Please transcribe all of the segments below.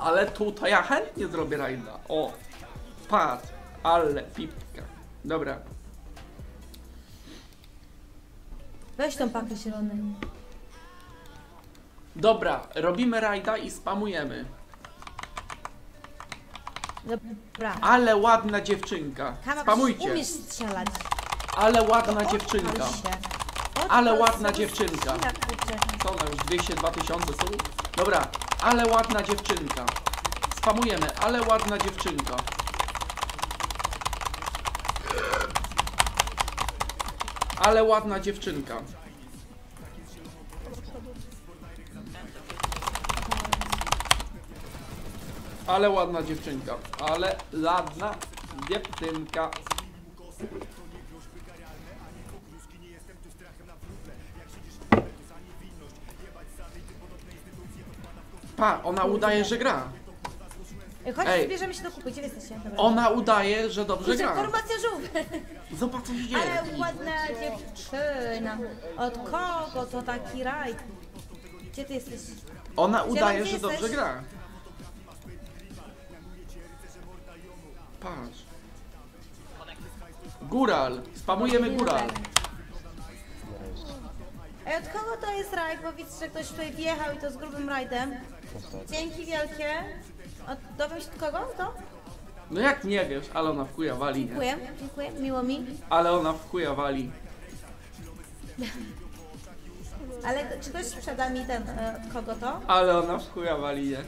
Ale tu to ja chętnie zrobię rajda. O, patrz, ale pipka. Dobra, Weź tą pakę zieloną. dobra, robimy rajda i spamujemy. Dobra. Ale ładna dziewczynka. Spamujcie. umiesz strzelać. Ale ładna dziewczynka. Ale ładna dziewczynka. Co ona już 202 tysiące są? Dobra, ale ładna dziewczynka. Spamujemy, ale ładna dziewczynka. Ale ładna dziewczynka. Ale ładna dziewczynka. Ale ładna dziewczynka. Pa, ona udaje, że gra. Chodź, Ej. zbierzemy się do kupy. Gdzie wy jesteście? Dobra. Ona udaje, że dobrze Kurczę, gra. formacja żółw. Zobacz co się dzieje. Ale ładna dziewczyna. Od kogo to taki raj? Gdzie ty jesteś? Ona udaje, gdzie że dobrze jesteś? gra. Patrz. Góral. Spamujemy góral. Ej, od kogo to jest raj? Bo widzę, że ktoś tutaj wjechał i to z grubym rajdem. Dzięki wielkie. Od, dowiem się od kogo to? No jak nie wiesz, ale ona w chuja wali, nie? Dziękuję, dziękuję, miło mi. Ale ona w chuja wali. Ale czy ktoś sprzeda mi ten, e, od kogo to? Ale ona w chuja wali, nie?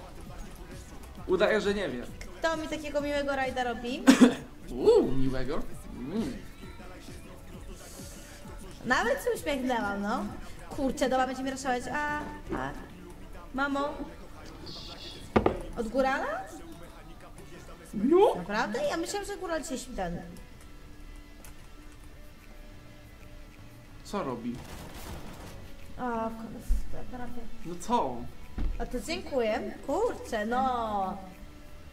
Udaje, że nie wie. Kto mi takiego miłego rajda robi? Uuu, miłego. Mm. Nawet się uśmiechnęłam, no. Kurczę, dobra, będzie mi raszować. A, a. Mamo? Od górala? No. Naprawdę? Ja myślałam, że góral się ten. Co robi? O, prawie. No co? A to dziękuję. Kurczę, no.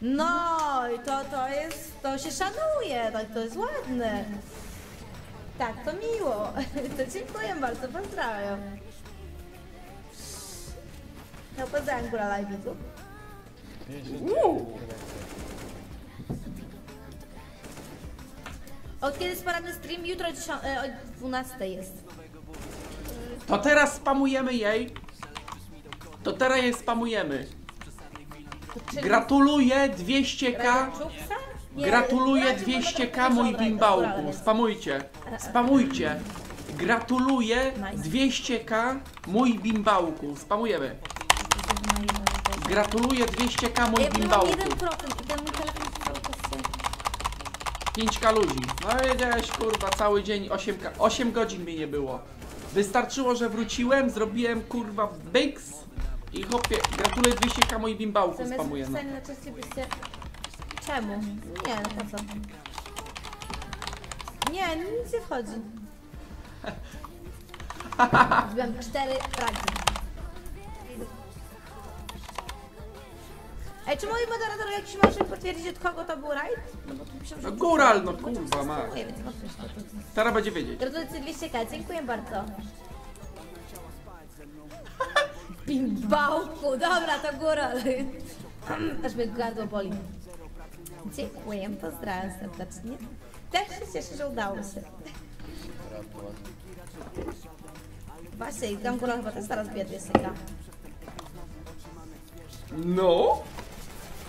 No, i to, to jest, to się szanuje, tak, to jest ładne. Tak, to miło. To dziękuję bardzo, pozdrawiam. No, pozdrawiam górala i widzów. Od kiedy poranny stream? Jutro 10, e, o 12 jest. To teraz spamujemy jej. To teraz jej spamujemy. Gratuluję 200k. Rajaczuksa? Gratuluję Rajaczuk 200k mój bimbałku. Spamujcie. Spamujcie. Gratuluję Nice. 200k mój bimbałku. Spamujemy. Gratuluję 200k mój bimbałku. 1% i ten mój telefon cały czas się... 5k ludzi. No wiedziałeś kurwa cały dzień 8k. 8 godzin mi nie było. Wystarczyło, że wróciłem, zrobiłem kurwa byks i hopie, gratuluję 200k mój bimbałku Zamiast Czemu? Nie, no po co? Nie, nic nie wchodzi. Byłem cztery fragi. Ej, czy moi moderator jakiś może potwierdzić od kogo to był rajd? No bo tu piszą, że... No góral, no kurwa, ma. spróbuję, więc wątpię, że to- Teraz będzie wiedzieć. Gratulacje 200k, dziękuję bardzo. Bimbałku, dobra, to góral. Aż mnie gardło boli. Dziękuję, pozdrawiam serdecznie. Też się cieszę, że udało się. Właśnie, tam góral chyba też zaraz bije 200k. No.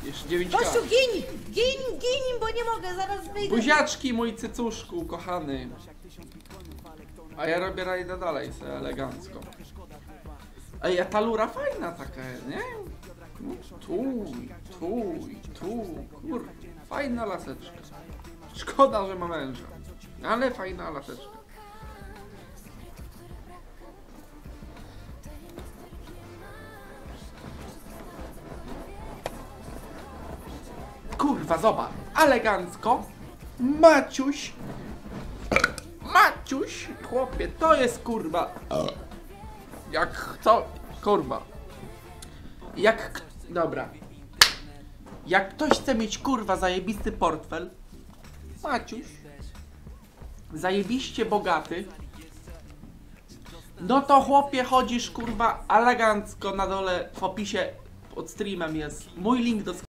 Jeszcze 9k. Kościół, gin! Gin, gin, bo nie mogę, zaraz wyjdę. Buziaczki, mój cycuszku, kochany. A ja robię rajdę dalej, se elegancko. Ej, a ta lura fajna taka, nie? No, tu, tu, tu, kur... Fajna laseczka. Szkoda, że ma męża. Ale fajna laseczka. Kurwa, zobacz. Elegancko. Maciuś. Maciuś. Chłopie, to jest kurwa. Jak to... Kurwa. Jak... Dobra. Jak ktoś chce mieć kurwa zajebisty portfel. Maciuś. Zajebiście bogaty. No to chłopie chodzisz kurwa elegancko na dole w opisie pod streamem jest mój link do